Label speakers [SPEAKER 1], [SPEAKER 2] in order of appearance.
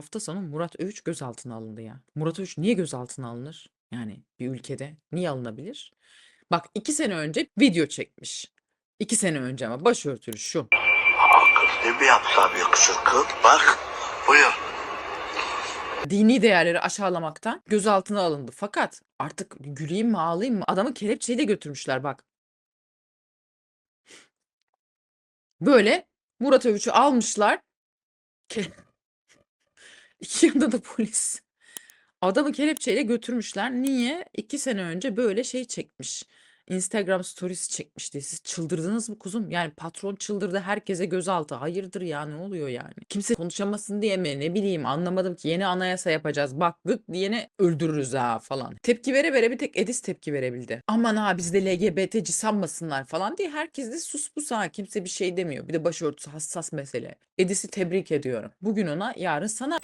[SPEAKER 1] hafta sonu Murat Övüç gözaltına alındı ya. Murat Övüç niye gözaltına alınır? Yani bir ülkede niye alınabilir? Bak iki sene önce video çekmiş. İki sene önce ama başörtülü şu.
[SPEAKER 2] Kız ne mi yapsam yakışıklı? Bak buyur.
[SPEAKER 1] Dini değerleri aşağılamaktan gözaltına alındı. Fakat artık güleyim mi ağlayayım mı? Adamı kelepçeyle götürmüşler bak. Böyle Murat Övüç'ü almışlar. İki yanında da polis. Adamı kelepçeyle götürmüşler. Niye? İki sene önce böyle şey çekmiş. Instagram stories çekmişti. Siz çıldırdınız mı kuzum? Yani patron çıldırdı herkese gözaltı. Hayırdır ya ne oluyor yani? Kimse konuşamasın diye mi? Ne bileyim anlamadım ki yeni anayasa yapacağız. Bak gık diyene öldürürüz ha falan. Tepki vere vere bir tek Edis tepki verebildi. Aman ha biz de LGBT'ci sanmasınlar falan diye herkes de sus pus ha. Kimse bir şey demiyor. Bir de başörtüsü hassas mesele. Edis'i tebrik ediyorum. Bugün ona yarın sana